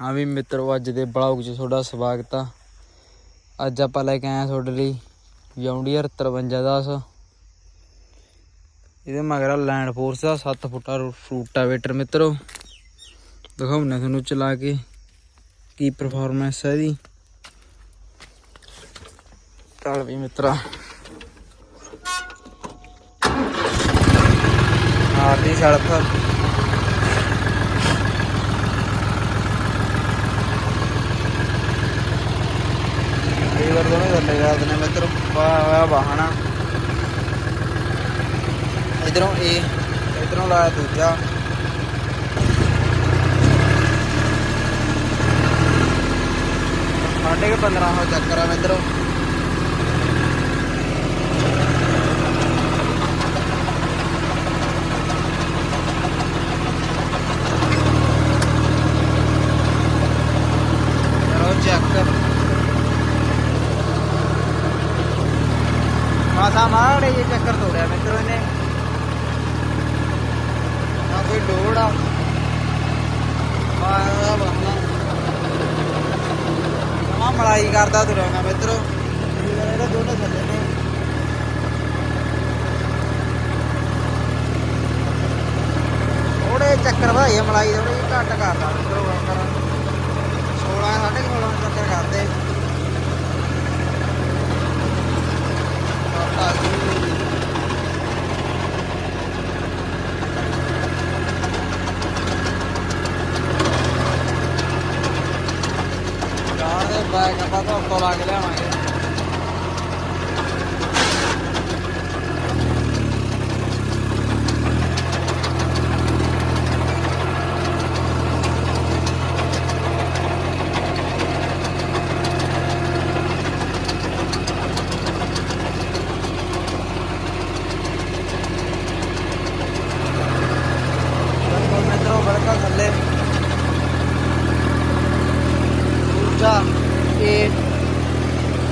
ਹਾਂ ਵੀ ਮਿੱਤਰੋ, ਅੱਜ ਦੇ ਬਲੌਗ 'ਚ ਤੁਹਾਡਾ ਸਵਾਗਤ ਆ। ਅੱਜ ਆਪਾਂ ਲੈ ਕੇ ਆਏ ਤੁਹਾਡੇ ਲਈ ਜੌਂਡੀਅਰ 5310 ਇਹਦੇ ਮਗਰ ਲੈਂਡ ਫੋਰਸ ਦਾ 7 ਫੁੱਟਾ ਰੂਟਾਵੇਟਰ ਮਿੱਤਰੋ। ਦਿਖਾਉਣਾ ਤੁਹਾਨੂੰ ਚਲਾ ਕੇ ਕੀ ਪਰਫਾਰਮੈਂਸ ਹੈ ਇਹਦੀ। ਚੱਲ ਵੀ ਮਿੱਤਰਾ। ਆਰਦੀ ਸੜਕ ਇਹ ਵਾਰ ਦੋਨੇ ਥੱਲੇ ਕਰ ਹੋਇਆ ਵਾਹਣਾ। ਇਧਰੋਂ ਇਹ ਇਧਰੋਂ ਲਾਇਆ ਦੂਜਾ। ਸਾਢੇ ਕੁ 1500 ਚੱਕਰ ਆ ਮਿੱਤਰੋ ਕਰੋ ਚੈੱਕ ਮਾਸਾ ਮਾੜੇ ਜੇ ਚੱਕਰ ਤੋੜਿਆ ਮਿੱਤਰੋ ਇਹਨੇ ਨਾ ਕੋਈ ਲੋੜ ਆ ਬਾਹਰ ਬੰਨਾ ਮਲਾਈ ਕਰਦਾ ਤੁਰਿਆਗਾ ਮਿੱਤਰੋ ਇਹਦੇ ਦੋਨੇ ਥੱਲੇ ਨੇ। ਥੋੜੇ ਚੱਕਰ ਭਾਈ ਮਲਾਈ ਥੋੜੀ ਘੱਟ ਕਰਦਾ। ਮਿੱਤਰੋ ਕਰ 16 ਸਾਢੇ 16 ਚੱਕਰ ਕਰਦੇ ਆ ਗਈ ਯਾਰ ਦੇ ਬੈਗ ਆਪਾਂ ਉੱਤੋਂ ਲਾ ਕੇ ਲਿਆਵਾਂਗੇ ਬਿਲਕੁਲ ਮਿੱਤਰੋ ਬਿਲਕੁਲ ਥੱਲੇ ਦੂਜਾ ਇਹ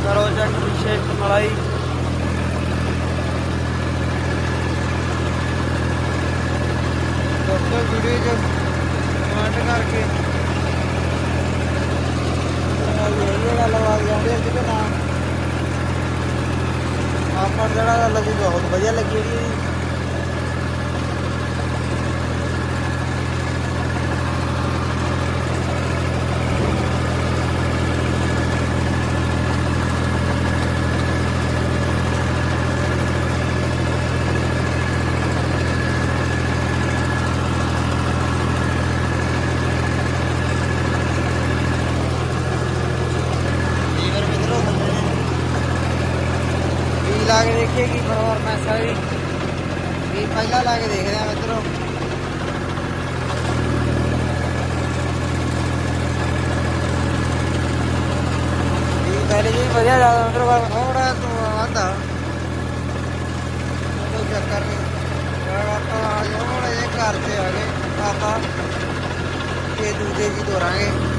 ਕਰੋ ਜੱਟ ਸ਼ੇਪ ਮਲਾਈ ਦੋਸਤੋ ਵੀਡੀਓ ਚ ਕਮੈਂਟ ਕਰਕੇ ਇਹ ਗੱਲ ਆ ਜਾਂਦੀ ਹੈ ਕਿ ਨਾ ਆਪਾਂ ਨੂੰ ਜਿਹੜਾ ਲੱਗੀ ਬਹੁਤ ਵਧੀਆ ਲੱਗੀ ਜੀ ਲੀਵਰ ਮਿੱਤਰੋ ਥੱਲੇ ਨੇ ਵੀ ਲਾ ਕੇ ਦੇਖੀਏ ਕੀ ਵੀ ਵੀ ਪਹਿਲਾਂ ਲਾ ਕੇ ਦੇਖਦੇ ਆ ਮਿੱਤਰੋ। ਵੀ ਪਹਿਲੇ ਜੀ ਵਧੀਆ ਜ਼ਿਆਦਾ ਮਿੱਤਰੋ, ਪਰ ਥੋੜਾ ਤੋਂ ਆਂਦਾ ਕੋਈ ਚੱਕਰ ਨਹੀਂ। ਆਪਾਂ ਆ ਜਾਓ, ਹੁਣ ਇਹ ਘਰ ਤੇ ਆ ਗਏ। ਆਪਾਂ ਇਹ ਦੂਜੇ ਜੀ ਤੋਰਾਂਗੇ।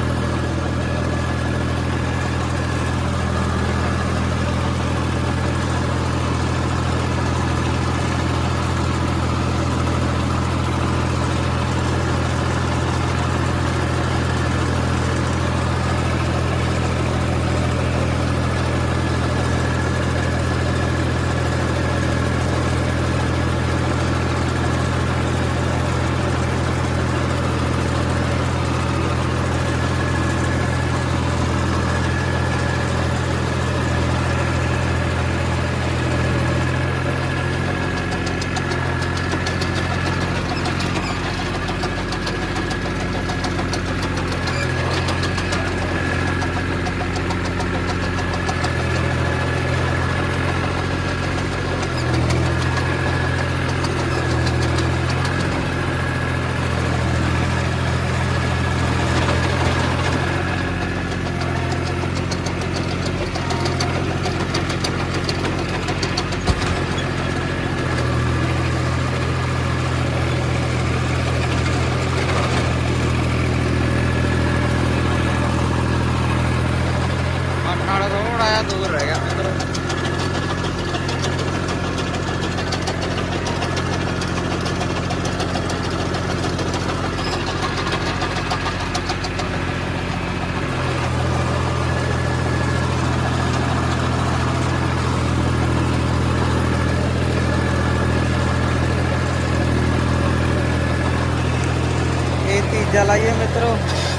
la IM Metro.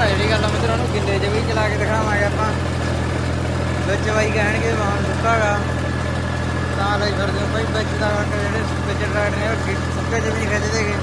ਆ ਜਿਹੜੀ ਗੱਲ ਮੈਂ ਉਹਨੂੰ ਗਿੱਲੇ 'ਚ ਵੀ ਚਲਾ ਕੇ ਦਿਖਾਵਾਂਗੇ ਆਪਾਂ। ਵਿੱਚ ਬਾਈ ਕਹਿਣਗੇ ਵਾਹਨ ਸੁੱਕਾਗਾ ਤਾਂ ਲਈ ਫਿਰ ਜੋ ਭਾਈ ਵਿੱਚ ਦਾ ਜਿਹੜੇ ਵਿੱਚ ਡਰਾਈਡ ਨੇ, ਉਹ ਸੁੱਕੇ 'ਚ ਵੀ ਨਹੀਂ